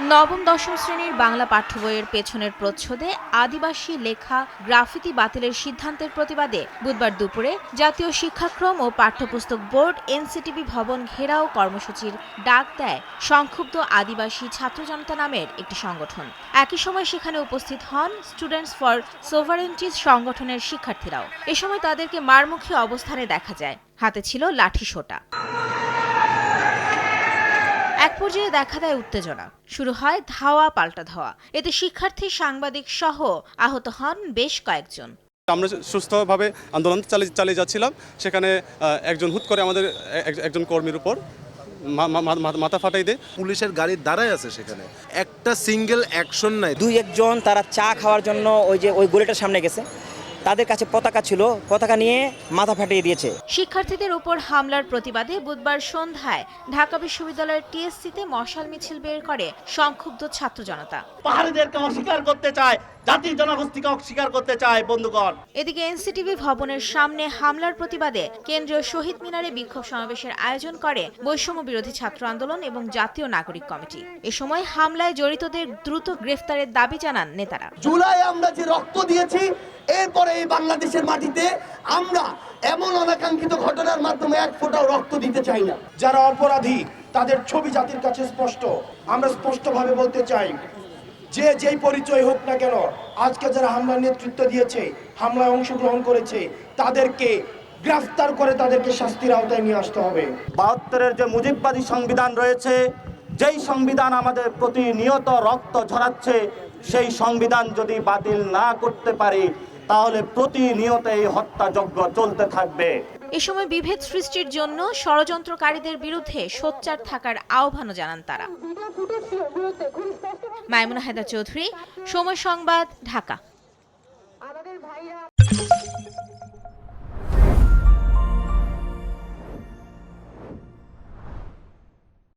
নবম, দশম শ্রেণির বাংলা পাঠ্য বইয়ের পেছনের প্রচ্ছদে আদিবাসী লেখা গ্রাফিতি বাতিলের সিদ্ধান্তের প্রতিবাদে বুধবার দুপুরে জাতীয় শিক্ষাক্রম ও পাঠ্যপুস্তক বোর্ড এনসিটিভি ভবন ঘেরাও কর্মসূচির ডাক দেয় সংক্ষুব্ধ আদিবাসী ছাত্র জনতা নামের একটি সংগঠন। একই সময় সেখানে উপস্থিত হন স্টুডেন্টস ফর সোভারেন্টিস সংগঠনের শিক্ষার্থীরাও। এ সময় তাদেরকে মারমুখী অবস্থানে দেখা যায়। হাতে ছিল লাঠি সোটা। এক পর্যায়ে দেখা দেয় উত্তেজনা। শুরু হয় ধাওয়া পাল্টা ধাওয়া। এতে শিক্ষার্থী সাংবাদিক সহ আহত হন বেশ কয়েকজন। আমরা সুস্থভাবে আন্দোলন চালিয়ে চালিয়ে যাচ্ছিলাম। সেখানে একজন হুট করে আমাদের একজন কর্মীর উপর মাথা ফাটাই দেয়। পুলিশের গাড়ি দাঁড়ায় আছে সেখানে। একটা সিঙ্গেল অ্যাকশন নাই। দুই একজন তারা চা খাওয়ার জন্য ওই যে ওই গলিটার সামনে গেছে। তাদের কাছে পতাকা ছিল পতাকা নিয়ে মাথা ফাটিয়ে দিয়েছে। শিক্ষার্থীদের উপর হামলার প্রতিবাদে বুধবার সন্ধ্যায় ঢাকা বিশ্ববিদ্যালয়ের টিএসসিতে মশাল মিছিল বের করে সংক্ষুব্ধ ছাত্র জনতা। পাহাড়িদেরকে অস্বীকার করতে চায় জাতির জনগোষ্ঠীকে অস্বীকার করতে চায় বন্ধুগণ। এদিকে এনসিটিভি ভবনের সামনে হামলার প্রতিবাদে কেন্দ্রীয় শহীদ মিনারে বিক্ষোভ সমাবেশের আয়োজন করে বৈষম্য বিরোধী ছাত্র আন্দোলন এবং জাতীয় নাগরিক কমিটি। এ সময় হামলায় জড়িতদের দ্রুত গ্রেফতারের দাবি জানান নেতারা। জুলাই আমরা যে রক্ত দিয়েছি এরপরে এই বাংলাদেশের মাটিতে আমরা এমন অনাকাঙ্ক্ষিত ঘটনার মাধ্যমে এক ফোঁটাও রক্ত দিতে চাই না। যারা অপরাধী তাদের ছবি জাতির কাছে স্পষ্ট। আমরা স্পষ্টভাবে বলতে চাই যে যেই পরিচয় হোক না কেন আজকে যারা হামলার নেতৃত্ব দিয়েছে হামলায় অংশগ্রহণ করেছে তাদেরকে গ্রেফতার করে তাদেরকে শাস্তির আওতায় নিয়ে আসতে হবে। বাহাত্তরের যে মুজিববাদী সংবিধান রয়েছে যেই সংবিধান আমাদের প্রতিনিয়ত রক্ত ঝরাচ্ছে সেই সংবিধান যদি বাতিল না করতে পারি তাহলে প্রতিনিয়ত এই হত্যাযজ্ঞ চলতে থাকবে। এ সময় বিভেদ সৃষ্টির জন্য ষড়যন্ত্রকারীদের বিরুদ্ধে সোচ্চার থাকার আহ্বানও জানান তারা। মাইমুনা হায়দা চৌধুরী, সময় সংবাদ, ঢাকা।